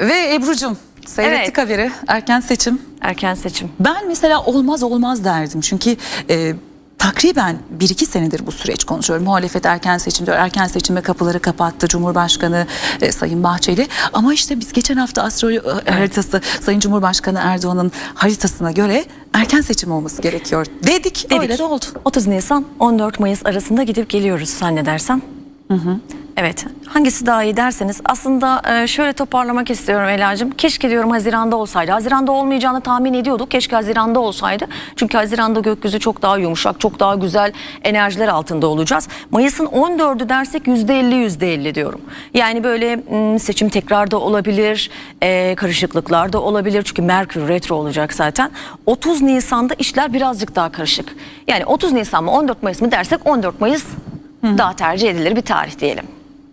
Ve Ebru'cum seyrettik Evet. haberi erken seçim. Erken seçim. Ben mesela olmaz olmaz derdim çünkü e, takriben bir iki senedir bu süreç konuşuyorum. Muhalefet erken seçim diyor. Erken seçime kapıları kapattı Cumhurbaşkanı e, Sayın Bahçeli. Ama işte biz geçen hafta astroloji e, haritası Sayın Cumhurbaşkanı Erdoğan'ın haritasına göre erken seçim olması gerekiyor dedik. Dedik. Öyle de oldu. 30 Nisan 14 Mayıs arasında gidip geliyoruz zannedersem. Evet. Hangisi daha iyi derseniz aslında e, şöyle toparlamak istiyorum Ela'cığım. Keşke diyorum Haziran'da olsaydı. Haziran'da olmayacağını tahmin ediyorduk. Keşke Haziran'da olsaydı. Çünkü Haziran'da gökyüzü çok daha yumuşak, çok daha güzel enerjiler altında olacağız. Mayıs'ın 14'ü dersek %50 %50 diyorum. Yani böyle m, seçim tekrarda olabilir, e, karışıklıklar da olabilir. Çünkü Merkür retro olacak zaten. 30 Nisan'da işler birazcık daha karışık. Yani 30 Nisan mı 14 Mayıs mı dersek 14 Mayıs daha tercih edilir bir tarih diyelim.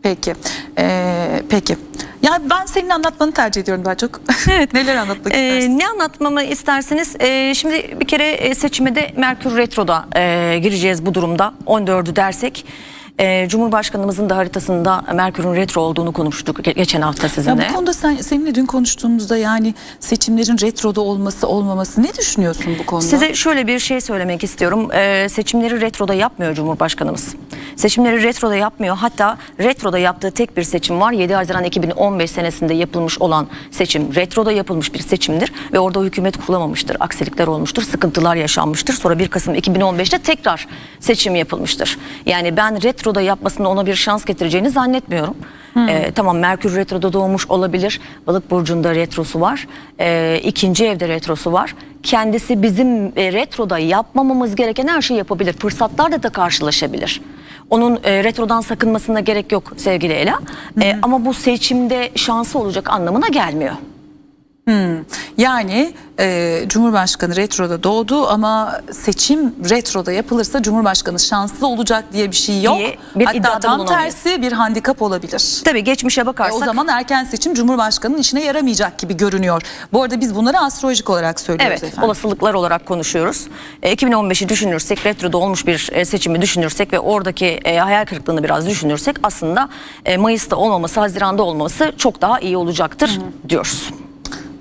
Peki. Ee, peki. Ya ben senin anlatmanı tercih ediyorum daha çok. Evet. Neler anlatmak Ee, istersin? ne anlatmamı isterseniz Ee, şimdi bir kere e, seçime de Merkür Retro'da e, gireceğiz bu durumda 14'ü dersek. E, Cumhurbaşkanımızın da haritasında Merkür'ün retro olduğunu konuştuk ge- geçen hafta Ya sizinle. bu konuda sen, seninle dün konuştuğumuzda yani seçimlerin retroda olması olmaması ne düşünüyorsun bu konuda? Size şöyle bir şey söylemek istiyorum. Ee, seçimleri retroda yapmıyor Cumhurbaşkanımız. Seçimleri retroda yapmıyor. Hatta retroda yaptığı tek bir seçim var. 7 Haziran 2015 senesinde yapılmış olan seçim retroda yapılmış bir seçimdir ve orada hükümet kurulamamıştır. Aksilikler olmuştur, sıkıntılar yaşanmıştır. Sonra 1 Kasım 2015'te tekrar seçim yapılmıştır. Yani ben retroda yapmasını ona bir şans getireceğini zannetmiyorum. Ee, tamam Merkür retroda doğmuş olabilir. Balık burcunda retrosu var. Ee, ikinci evde retrosu var. Kendisi bizim e, retroda yapmamamız gereken her şeyi yapabilir. Fırsatlarla da karşılaşabilir. Onun e, retrodan sakınmasına gerek yok sevgili Ela. Ee, ama bu seçimde şansı olacak anlamına gelmiyor. Yani e, Cumhurbaşkanı retroda doğdu ama seçim retroda yapılırsa Cumhurbaşkanı şanslı olacak diye bir şey yok. Diye bir Hatta tam tersi bir handikap olabilir. Tabii geçmişe E, bakarsak o zaman erken seçim Cumhurbaşkanı'nın işine yaramayacak gibi görünüyor. Bu arada biz bunları astrolojik olarak söylüyoruz Evet, efendim. olasılıklar olarak konuşuyoruz. E, 2015'i düşünürsek, retroda olmuş bir e, seçimi düşünürsek ve oradaki e, hayal kırıklığını biraz düşünürsek aslında e, Mayıs'ta olmaması, Haziran'da olmaması çok daha iyi olacaktır diyoruz.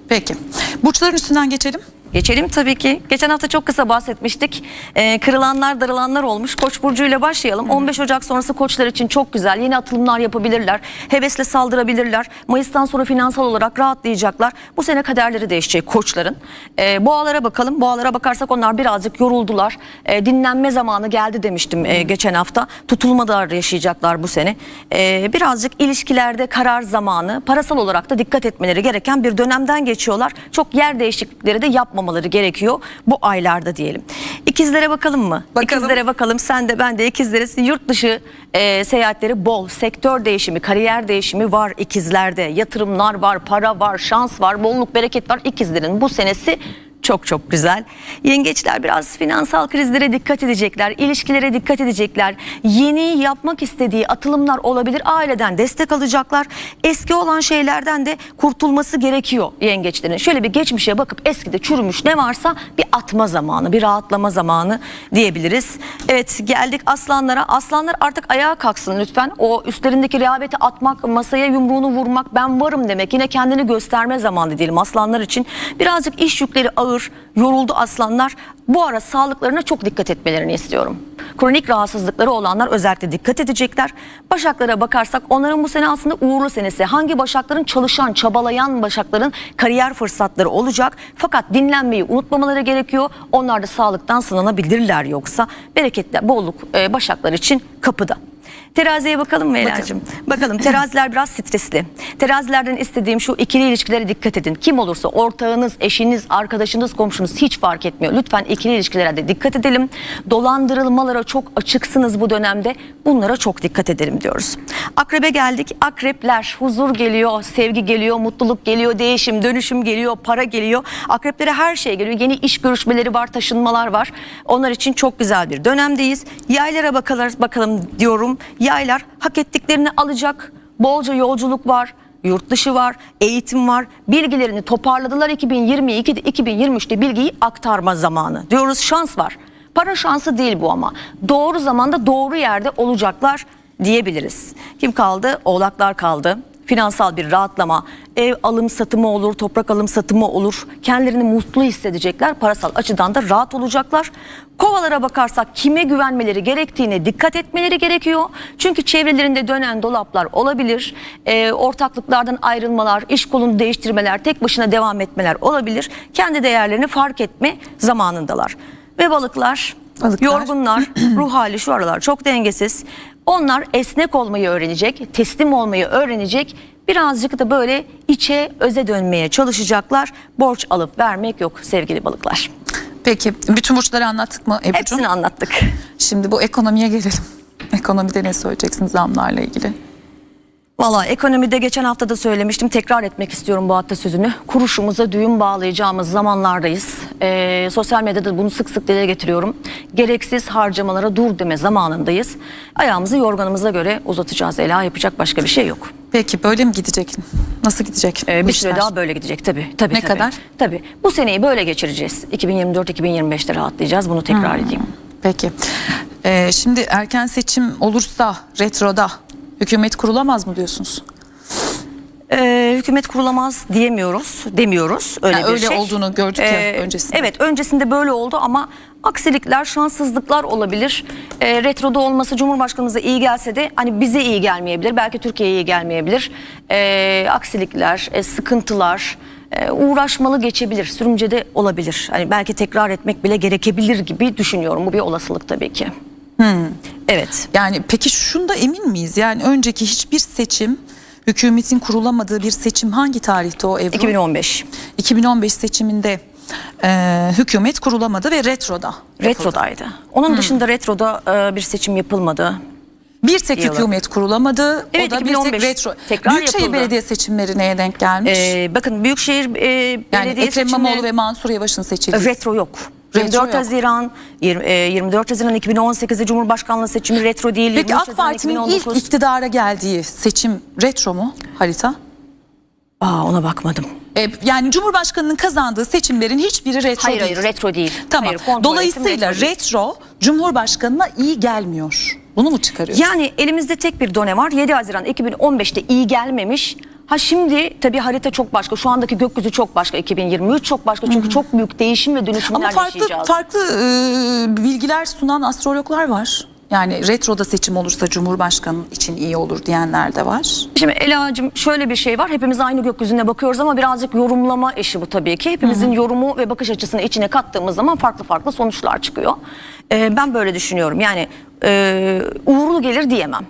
Peki. Burçların üstünden geçelim. Geçelim tabii ki. Geçen hafta çok kısa bahsetmiştik. Ee, kırılanlar darılanlar olmuş. Koç burcuyla başlayalım. 15 Ocak sonrası koçlar için çok güzel. Yeni atılımlar yapabilirler. Hevesle saldırabilirler. Mayıs'tan sonra finansal olarak rahatlayacaklar. Bu sene kaderleri değişecek koçların. Ee, boğalara bakalım. Boğalara bakarsak onlar birazcık yoruldular. Ee, dinlenme zamanı geldi demiştim e, geçen hafta. Tutulmalar yaşayacaklar bu sene. Ee, birazcık ilişkilerde karar zamanı. Parasal olarak da dikkat etmeleri gereken bir dönemden geçiyorlar. Çok yer değişiklikleri de yapmamaları gerekiyor bu aylarda diyelim. İkizlere bakalım mı? Bakalım. İkizlere bakalım. Sen de ben de ikizleriz. Yurt dışı e, seyahatleri bol. Sektör değişimi, kariyer değişimi var ikizlerde. Yatırımlar var, para var, şans var, bolluk, bereket var. İkizlerin bu senesi çok çok güzel. Yengeçler biraz finansal krizlere dikkat edecekler, ilişkilere dikkat edecekler. Yeni yapmak istediği atılımlar olabilir. Aileden destek alacaklar. Eski olan şeylerden de kurtulması gerekiyor yengeçlerin. Şöyle bir geçmişe bakıp eskide çürümüş ne varsa bir atma zamanı, bir rahatlama zamanı diyebiliriz. Evet geldik aslanlara. Aslanlar artık ayağa kalksın lütfen. O üstlerindeki rehaveti atmak, masaya yumruğunu vurmak, ben varım demek. Yine kendini gösterme zamanı diyelim aslanlar için. Birazcık iş yükleri ağır, yoruldu aslanlar. Bu ara sağlıklarına çok dikkat etmelerini istiyorum. Kronik rahatsızlıkları olanlar özellikle dikkat edecekler. Başaklara bakarsak onların bu sene aslında uğurlu senesi. Hangi başakların çalışan, çabalayan başakların kariyer fırsatları olacak. Fakat dinlenmeyi unutmamaları gerekiyor. Onlar da sağlıktan sınanabilirler yoksa. Bereketler, bolluk e, başaklar için kapıda. Teraziye bakalım mı Ela'cığım? Bakalım teraziler biraz stresli. Terazilerden istediğim şu ikili ilişkilere dikkat edin. Kim olursa ortağınız, eşiniz, arkadaşınız, komşunuz hiç fark etmiyor. Lütfen ikili ilişkilere de dikkat edelim. Dolandırılmalara çok açıksınız bu dönemde. Bunlara çok dikkat edelim diyoruz. Akrebe geldik. Akrepler huzur geliyor, sevgi geliyor, mutluluk geliyor, değişim, dönüşüm geliyor, para geliyor. Akreplere her şey geliyor. Yeni iş görüşmeleri var, taşınmalar var. Onlar için çok güzel bir dönemdeyiz. Yaylara bakalım, bakalım diyorum. Yaylar hak ettiklerini alacak. Bolca yolculuk var. Yurt dışı var, eğitim var. Bilgilerini toparladılar 2022'de 2023'te bilgiyi aktarma zamanı. Diyoruz şans var. Para şansı değil bu ama. Doğru zamanda doğru yerde olacaklar diyebiliriz. Kim kaldı? Oğlaklar kaldı. Finansal bir rahatlama, ev alım satımı olur, toprak alım satımı olur. Kendilerini mutlu hissedecekler, parasal açıdan da rahat olacaklar. Kovalara bakarsak kime güvenmeleri gerektiğine dikkat etmeleri gerekiyor. Çünkü çevrelerinde dönen dolaplar olabilir. Ee, ortaklıklardan ayrılmalar, iş kolunu değiştirmeler, tek başına devam etmeler olabilir. Kendi değerlerini fark etme zamanındalar. Ve balıklar, Balıklar. yorgunlar, ruh hali şu aralar çok dengesiz. Onlar esnek olmayı öğrenecek, teslim olmayı öğrenecek. Birazcık da böyle içe öze dönmeye çalışacaklar. Borç alıp vermek yok sevgili balıklar. Peki bütün burçları anlattık mı Ebru'cum? Hepsini anlattık. Şimdi bu ekonomiye gelelim. Ekonomide ne söyleyeceksin zamlarla ilgili? Valla ekonomide geçen hafta da söylemiştim tekrar etmek istiyorum bu atasözünü. Kuruşumuza düğüm bağlayacağımız zamanlardayız. Ee, sosyal medyada bunu sık sık dile getiriyorum. Gereksiz harcamalara dur deme zamanındayız. Ayağımızı yorganımıza göre uzatacağız. Ela yapacak başka bir şey yok. Peki böyle mi gidecek? Nasıl gidecek? Ee, bir süre işler? daha böyle gidecek tabii. tabii Ne tabii. kadar? Tabii. Bu seneyi böyle geçireceğiz. 2024-2025'te rahatlayacağız. Bunu tekrar edeyim. Peki. Ee, şimdi erken seçim olursa retroda hükümet kurulamaz mı diyorsunuz? Ee, hükümet kurulamaz diyemiyoruz, demiyoruz öyle Yani bir öyle şey. olduğunu gördük ya öncesinde. Evet, öncesinde böyle oldu ama aksilikler, şanssızlıklar olabilir. Ee, retroda olması Cumhurbaşkanımıza iyi gelse de hani bize iyi gelmeyebilir, belki Türkiye'ye iyi gelmeyebilir. Ee, aksilikler, e, sıkıntılar e, uğraşmalı geçebilir, sürümcede olabilir. Hani belki tekrar etmek bile gerekebilir gibi düşünüyorum. Bu bir olasılık tabii ki. Hmm. Evet. Yani peki şunda emin miyiz? Yani önceki hiçbir seçim hükümetin kurulamadığı bir seçim hangi tarihte o Ebru? 2015. 2015 seçiminde e, hükümet kurulamadı ve retroda. yapıldı. Retrodaydı. Onun dışında retroda e, bir seçim yapılmadı. Bir tek Diyorlar. hükümet kurulamadı. Evet, o da bir 2015 tek retro. tekrar Büyükşehir yapıldı. Belediye seçimleri neye denk gelmiş? Ee, bakın Büyükşehir e, yani Belediye Ekrem seçimleri- İmamoğlu ve Mansur Yavaş'ın seçildiği. retro yok. Retro 24 yok. Haziran, yirmi- e, 24 Haziran 2018'de Cumhurbaşkanlığı seçimi retro değil. Peki 23 AK Parti'nin 2019. ilk iktidara geldiği seçim retro mu harita? Aa, ona bakmadım. E, yani Cumhurbaşkanı'nın kazandığı seçimlerin hiçbiri retro Hayır değil. hayır retro değil. Tamam. Hayır, Dolayısıyla retro retro Cumhurbaşkanı'na iyi gelmiyor. Bunu mu çıkarıyor? Yani elimizde tek bir done var. 7 Haziran 2015'te iyi gelmemiş. Ha şimdi tabii harita çok başka. Şu andaki gökyüzü çok başka. 2023 çok başka. Çünkü çok büyük değişim ve dönüşümler Ama farklı yaşayacağız. farklı e, bilgiler sunan astrologlar var. Yani retroda seçim olursa Cumhurbaşkanı için iyi olur diyenler de var. Şimdi Ela'cığım şöyle bir şey var. Hepimiz aynı gökyüzüne bakıyoruz ama birazcık yorumlama işi bu tabii ki. Hepimizin yorumu ve bakış açısını içine kattığımız zaman farklı farklı sonuçlar çıkıyor. Ee, ben böyle düşünüyorum. Yani e, uğurlu gelir diyemem.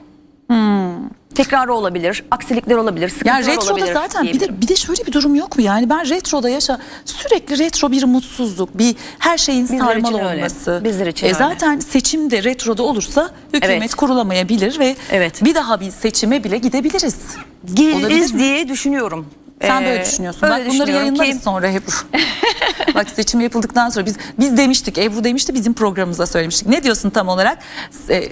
Tekrarı olabilir, aksilikler olabilir, sıkıntılar Yani retroda olabilir zaten bir de bir de şöyle bir durum yok mu? Yani ben retroda yaşa sürekli retro bir mutsuzluk, bir her şeyin Bizler sarmal için öyle. olması. Bizler için e öyle. zaten seçimde retroda olursa hükümet Evet. kurulamayabilir ve Evet. bir daha bir seçime bile gidebiliriz. Geliriz diye düşünüyorum. Sen Ee, böyle düşünüyorsun. öyle Bak bunları yayınlarız ki- sonra Ebru. Bak seçim yapıldıktan sonra biz biz demiştik. Ebru demişti bizim programımızda söylemiştik. Ne diyorsun tam olarak? E,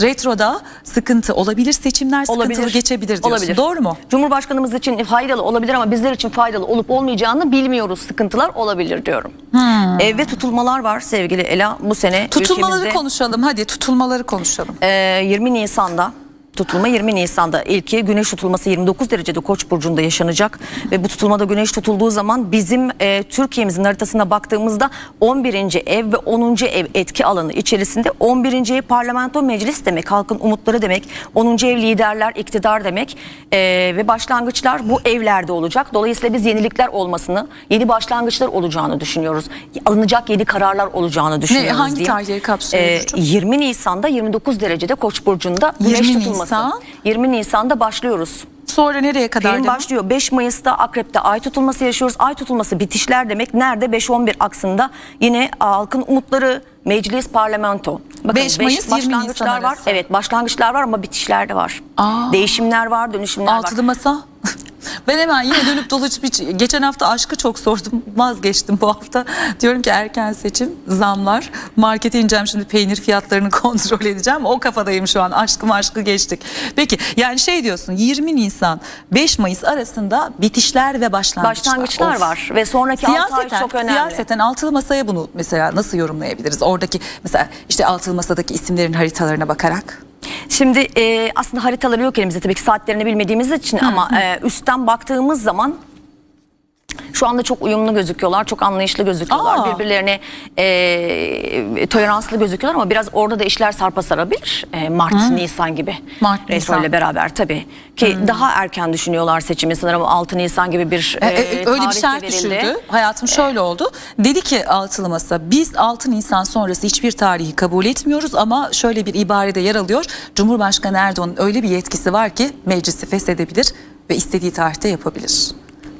retroda sıkıntı olabilir, seçimler sıkıntılı geçebilir diyorsun. Olabilir. Doğru mu? Cumhurbaşkanımız için faydalı olabilir ama bizler için faydalı olup olmayacağını bilmiyoruz. Sıkıntılar olabilir diyorum. Hmm. Ev ve tutulmalar var sevgili Ela bu sene Tutulmaları ülkemizde. konuşalım. Hadi tutulmaları konuşalım. Ee, 20 Nisan'da tutulma 20 Nisan'da ilki güneş tutulması 29 derecede Koç burcunda yaşanacak ve bu tutulmada güneş tutulduğu zaman bizim e, Türkiye'mizin haritasına baktığımızda 11. ev ve 10. ev etki alanı içerisinde 11. ev parlamento meclis demek halkın umutları demek 10. ev liderler iktidar demek e, ve başlangıçlar bu evlerde olacak dolayısıyla biz yenilikler olmasını yeni başlangıçlar olacağını düşünüyoruz alınacak yeni kararlar olacağını düşünüyoruz hangi diyeyim. tarihleri kapsıyor Burcu? 20 Nisan'da 29 derecede Koç burcunda güneş 20 tutulması. Nisan. 20 Nisan'da başlıyoruz. Sonra nereye kadar? Film başlıyor. 5 Mayıs'ta Akrep'te ay tutulması yaşıyoruz. Ay tutulması bitişler demek. Nerede? 5-11 aksında yine halkın umutları, meclis, parlamento. Bakın 5 Mayıs, 20 Nisan başlangıçlar var. arası. Evet başlangıçlar var ama bitişler de var. Aa. Değişimler var, dönüşümler var. Altılı masa. Ben hemen yine dönüp dolaşıp hiç, geçen hafta aşkı çok sordum vazgeçtim bu hafta. Diyorum ki erken seçim zamlar markete ineceğim şimdi peynir fiyatlarını kontrol edeceğim. O kafadayım şu an aşkı aşkı geçtik. Peki yani şey diyorsun 20 Nisan 5 Mayıs arasında bitişler ve başlangıçlar. Başlangıçlar Of. var ve sonraki 6 ay Siyaseten, çok önemli. siyaseten altılı masaya bunu mesela nasıl yorumlayabiliriz? Oradaki mesela işte altılı masadaki isimlerin haritalarına bakarak. Şimdi e, aslında haritaları yok elimizde tabii ki saatlerini bilmediğimiz için ama e, üstten baktığımız zaman şu anda çok uyumlu gözüküyorlar, çok anlayışlı gözüküyorlar. Aa. Birbirlerine e, toleranslı gözüküyorlar ama biraz orada da işler sarpa sarabilir. E, Mart, Nisan gibi. Mart, Nisan. ile beraber tabii. Ki daha erken düşünüyorlar seçimi sanırım 6 Nisan gibi bir E, e, e, öyle bir şart verildi. düşürdü. Hayatım şöyle oldu. Dedi ki altılı masa biz 6 Nisan sonrası hiçbir tarihi kabul etmiyoruz ama şöyle bir ibarede yer alıyor. Cumhurbaşkanı Erdoğan'ın öyle bir yetkisi var ki meclisi feshedebilir ve istediği tarihte yapabilir.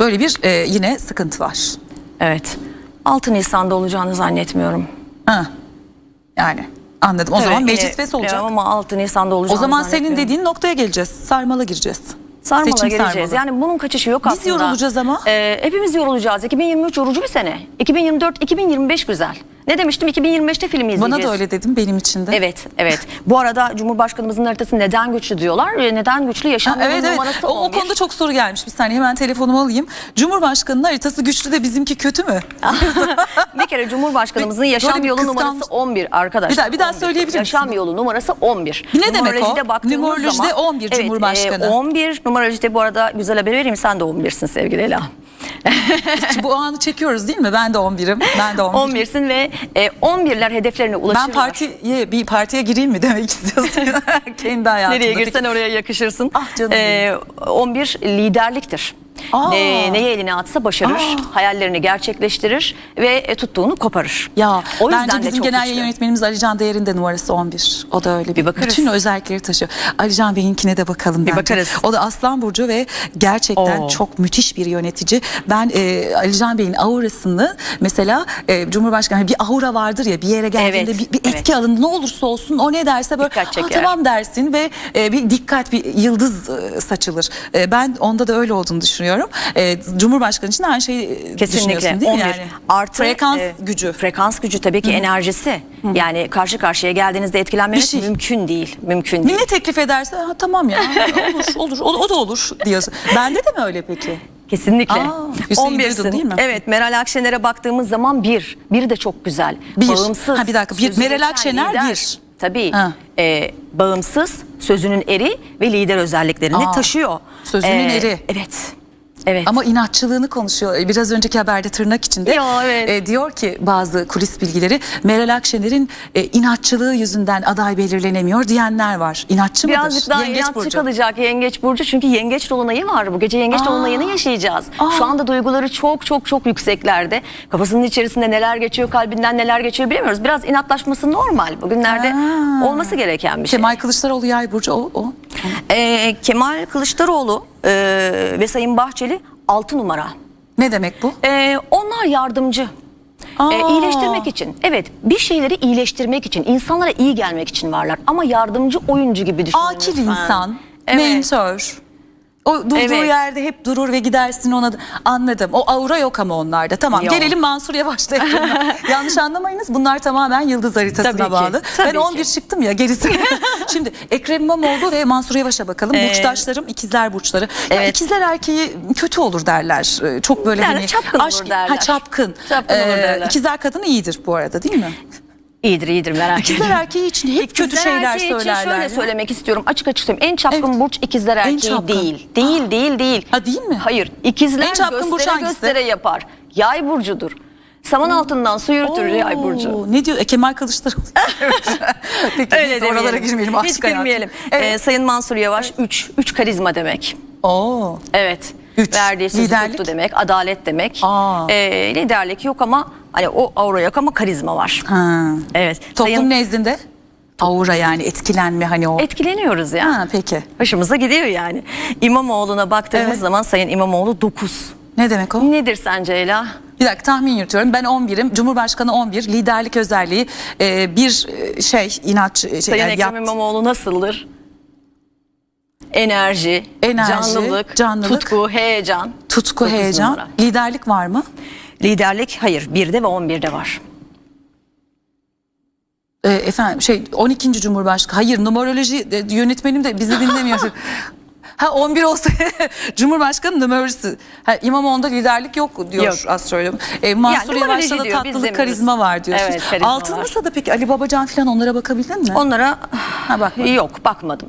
Böyle bir e, yine sıkıntı var. Evet. 6 Nisan'da olacağını zannetmiyorum. Ha. Yani anladım. O Evet, zaman meclis fes olacak. Ama 6 Nisan'da O olacağını zaman senin dediğin noktaya geleceğiz. Sarmala gireceğiz. Sarmala Seçim geleceğiz. sarmalı. Yani bunun kaçışı yok Biz aslında. yorulacağız ama. Ee, hepimiz yorulacağız. 2023 yorucu bir sene. 2024, 2025 güzel. Ne demiştim? 2025'te film izleyeceğiz. Bana da öyle dedim benim için de. Evet, evet. Bu arada Cumhurbaşkanımızın haritası neden güçlü diyorlar. Neden güçlü? Yaşam Ha, evet evet. numarası O, o 11. konuda çok soru gelmiş. Bir saniye hemen telefonumu alayım. Cumhurbaşkanının haritası güçlü de bizimki kötü mü? bir kere Cumhurbaşkanımızın yaşam bir yolu kıskanç- numarası 11 arkadaşlar. Bir daha- bir daha 11. söyleyebilir Yaşam misin? yolu numarası 11. Bir ne demek o? Numerolojide zaman 11 Cumhurbaşkanı. e, 11 numerolojide bu arada güzel haber vereyim sen de 11'sin sevgili Ela. Bu anı çekiyoruz değil mi? Ben de 11'im. Ben de 11'im. 11'sin ve e, 11'ler hedeflerine ulaşırlar. Ben partiye bir partiye gireyim mi demek istiyorsun? Kendi hayatımda. Nereye girsen oraya yakışırsın. Ah canım Ee, 11 liderliktir. Aa. Ne, neyi eline atsa başarır, hayallerini gerçekleştirir ve e, tuttuğunu koparır. Ya o yüzden bence de bizim çok genel güçlü. yönetmenimiz Alican Değer'in de numarası 11. O da öyle. Bir bakarız. Bütün özellikleri taşıyor. Alican Bey'inkine de bakalım Bir bence. bakarız. O da Aslan Burcu ve gerçekten Oo. çok müthiş bir yönetici. Ben e, Alican Bey'in aurasını mesela e, Cumhurbaşkanı bir aura vardır ya bir yere geldiğinde Evet, bir, bir etki evet. alın ne olursa olsun o ne derse böyle Dikkat "Aa, çeker." tamam dersin ve e, bir dikkat bir yıldız e, saçılır. E, ben onda da öyle olduğunu düşünüyorum. E, Cumhurbaşkanı için de aynı şeyi e, Kesinlikle düşünüyorsun değil 11 mi yani? artı frekans e, gücü. Frekans gücü tabii ki enerjisi. Yani karşı karşıya geldiğinizde etkilenmemek şey. mümkün değil. Mümkün değil. Ne teklif ederse ha, tamam ya olur olur o, o da olur diyorsun. Bende de mi öyle peki? Kesinlikle. Aa, Hüseyin 11'sin. duydun değil mi? Evet Meral Akşener'e baktığımız zaman bir. Bir de çok güzel. Bir. Bağımsız. Ha, bir dakika, bir. Meral Akşener lider. bir. Tabii. Ha. Ee, bağımsız, sözünün eri ve lider özelliklerini Aa, taşıyor. sözünün eri. Evet. Evet. Ama inatçılığını konuşuyor. E, Biraz önceki haberde tırnak içinde Ya, evet. e, diyor ki bazı kulis bilgileri Meral Akşener'in e, inatçılığı yüzünden aday belirlenemiyor diyenler var. İnatçı mıdır? Birazcık daha Yengeç inatçı burcu. kalacak Yengeç Burcu çünkü Yengeç Dolunay'ı var. Bu gece Yengeç Aa. Dolunay'ını yaşayacağız. Aa. Şu anda duyguları çok çok çok yükseklerde. Kafasının içerisinde neler geçiyor, kalbinden neler geçiyor bilemiyoruz. Biraz inatlaşması normal. Bugünlerde Aa. olması gereken bir şey. Kemal Kılıçdaroğlu yay burcu o. o. Ee, Kemal Kılıçdaroğlu e, ve Sayın Bahçeli 6 numara. Ne demek bu? Ee, onlar yardımcı. Aa. Ee, iyileştirmek için. Evet bir şeyleri iyileştirmek için, insanlara iyi gelmek için varlar. Ama yardımcı oyuncu gibi düşünün Akil lütfen. insan, Evet. mentor. O durduğu Evet. yerde hep durur ve gidersin ona da- anladım. O aura yok ama onlarda. Tamam Yok. gelelim Mansur Yavaş'la. Yanlış anlamayınız. Bunlar tamamen yıldız haritasına Tabii ki, bağlı. tabii ben 11 ki. çıktım ya gerisi. Şimdi Ekrem İmamoğlu ve Mansur Yavaş'a bakalım. Ee, Burçtaşlarım ikizler burçları. Ya Evet. ikizler erkeği kötü olur derler. Ee, Çok böyle Yani hani çapkın olur derler. Ha, çapkın. Çapkın olur Ee, derler. İkizler kadını iyidir bu arada değil mi? İyidir iyidir merak İkizler etme. erkeği için hep kötü İkizler şeyler erkeği için söylerler. şöyle ya. söylemek istiyorum. Açık açık söyleyeyim. En çapkın Evet. burç ikizler En erkeği çapkın. değil. Değil değil değil. Ha, değil mi? Hayır. İkizler En çapkın burç göstere hangisi? göstere yapar. Yay burcudur. Saman altından su yürütür yay burcu. Ne diyor? E, Kemal Kılıçdaroğlu. Peki Öyle biz oralara demeyelim. girmeyelim. Hiç aşk hayatı. girmeyelim. Evet. Ee, Sayın Mansur Yavaş 3. 3 karizma demek. Oo. Evet. Üç. Verdiği sözü Liderlik? tuttu demek. Adalet demek. Aa. Ee, liderlik yok ama hani o aura yok ama karizma var. Ha. Evet. Toplum Sayın- nezdinde aura yani etkilenme hani o. Etkileniyoruz ya. Ha, peki. Hoşumuza gidiyor yani. İmamoğlu'na baktığımız Evet. zaman Sayın İmamoğlu 9. Ne demek o? Nedir sence Ela? Bir dakika tahmin yürütüyorum. Ben 11'im. Cumhurbaşkanı 11. Liderlik özelliği. e, bir e, şey inatçı. Şey, Sayın yani Ekrem İmamoğlu nasıldır? Enerji, Enerji, canlılık, canlılık, tutku, heyecan. Tutku, heyecan. numara. Liderlik var mı? Liderlik hayır 1'de ve 11'de var. E, efendim şey 12. Cumhurbaşkanı. Hayır numeroloji e, yönetmenim de bizi dinlemiyor. Ha 11 olsa Cumhurbaşkanı numarası. Ha, İmamoğlu'nda liderlik yok diyor Yok. astrolog. E, Mansur Yani numaroloji Yavaş'ta da diyor, biz tatlılık demiyoruz. karizma var diyorsun. Evet, karizma Altın var. Masa'da peki Ali Babacan falan onlara bakabildin mi? Onlara Ha, bak. yok bakmadım.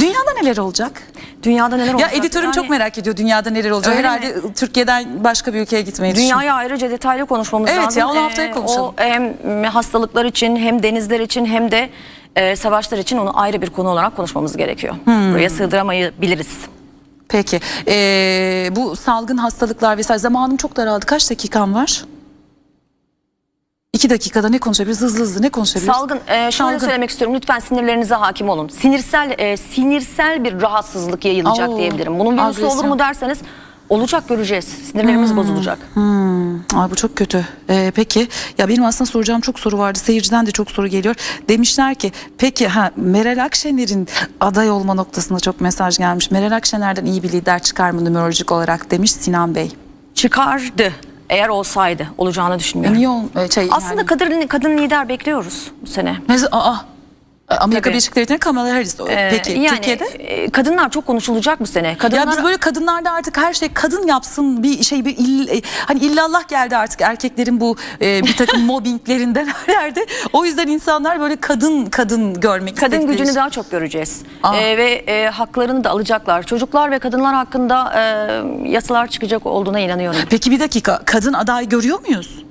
Dünyada neler olacak? Dünyada neler Ya olacak? editörüm Yani çok merak ediyor dünyada neler olacak. Herhalde Türkiye'den başka bir ülkeye gitmeyi. Dünyaya ayrıca detaylı konuşmamız Evet lazım. ya, onu haftaya konuşalım. O hem hastalıklar için hem denizler için hem de e, savaşlar için onu ayrı bir konu olarak konuşmamız gerekiyor. Hmm. Buraya sığdıramayabiliriz. Peki ee, bu salgın hastalıklar vesaire zamanım çok daraldı. Kaç dakikam var? İki dakikada ne konuşabiliriz? Hızlı hızlı ne konuşabiliriz? Salgın, e, şöyle Salgın. söylemek istiyorum. Lütfen sinirlerinize hakim olun. Sinirsel e, sinirsel bir rahatsızlık yayılacak Oo, diyebilirim. Bunun virüsü agresyon. olur mu derseniz olacak göreceğiz. Sinirlerimiz bozulacak. Ay bu çok kötü. Ee, peki ya benim aslında soracağım çok soru vardı. Seyirciden de çok soru geliyor. Demişler ki peki ha Meral Akşener'in aday olma noktasında çok mesaj gelmiş. Meral Akşener'den iyi bir lider çıkar mı numerolojik olarak demiş Sinan Bey. Çıkardı. Eğer olsaydı olacağını düşünmüyorum. Niye ol, e, şey, Aslında yani, kadın kadın lider bekliyoruz bu sene. Mesela, aa, Amerika Tabii. Birleşik Devletleri'nin Kamala Harris. Ee, Peki yani, Türkiye'de? e, kadınlar çok konuşulacak bu sene. Kadınlar Ya biz böyle kadınlarda artık her şey kadın yapsın bir şey bir ill- e, hani illallah geldi artık erkeklerin bu e, bir takım mobbinglerinden her yerde. O yüzden insanlar böyle kadın kadın görmek kadın gücünü daha çok göreceğiz. Aa. Ee, ve e, haklarını da alacaklar. Çocuklar ve kadınlar hakkında e, yasalar çıkacak olduğuna inanıyorum. Peki bir dakika kadın aday görüyor muyuz?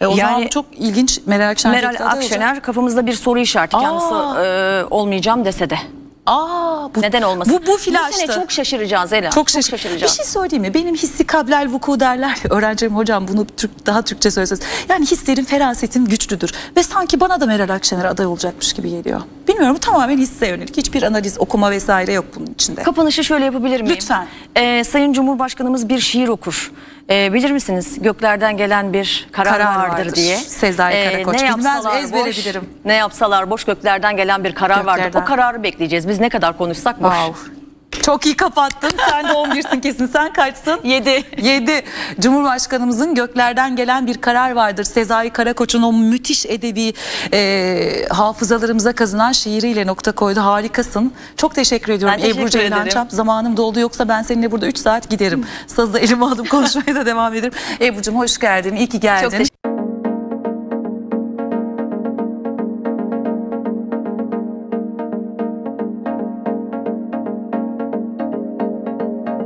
E, o zaman Yani- bu çok ilginç Meral Akşener. Meral Akşener kafamızda bir soru işareti Aa. kendisi e, olmayacağım dese de. Aa, bu, Neden olmasın? Bu, bu flaştı. sene çok şaşıracağız Ela. Çok, şaşır- şaşıracağız. Bir şey söyleyeyim mi? Benim hissi kablel vuku derler. ya, Öğrencilerim hocam bunu Türk, daha Türkçe söyleseniz. Yani hislerim, ferasetim güçlüdür. Ve sanki bana da Meral Akşener aday olacakmış gibi geliyor. Bilmiyorum bu tamamen hisse yönelik. Hiçbir analiz, okuma vesaire yok bunun içinde. Kapanışı şöyle yapabilir miyim? Lütfen. Ee, Sayın Cumhurbaşkanımız bir şiir okur. Ee, bilir misiniz? Göklerden gelen bir karar, Karar vardır, vardır. diye. Ee, Sezai Karakoç. Ne Bilmez, yapsalar ezbere boş, bilirim. ne yapsalar boş göklerden gelen bir karar vardır. Göklerden. O kararı bekleyeceğiz. Biz ne kadar konuşsak boş. Wow. Çok iyi kapattın. Sen de 11'sin kesin. Sen kaçsın? 7. 7. Cumhurbaşkanımızın göklerden gelen bir karar vardır. Sezai Karakoç'un o müthiş edebi e, hafızalarımıza kazınan şiiriyle nokta koydu. Harikasın. Çok teşekkür ediyorum Ben teşekkür Ebru Ceylan ederim. Çap. Zamanım doldu yoksa ben seninle burada 3 saat giderim. Sazı elime alıp konuşmaya da devam ederim. Ebru'cum hoş geldin. İyi ki geldin. Çok teşekkür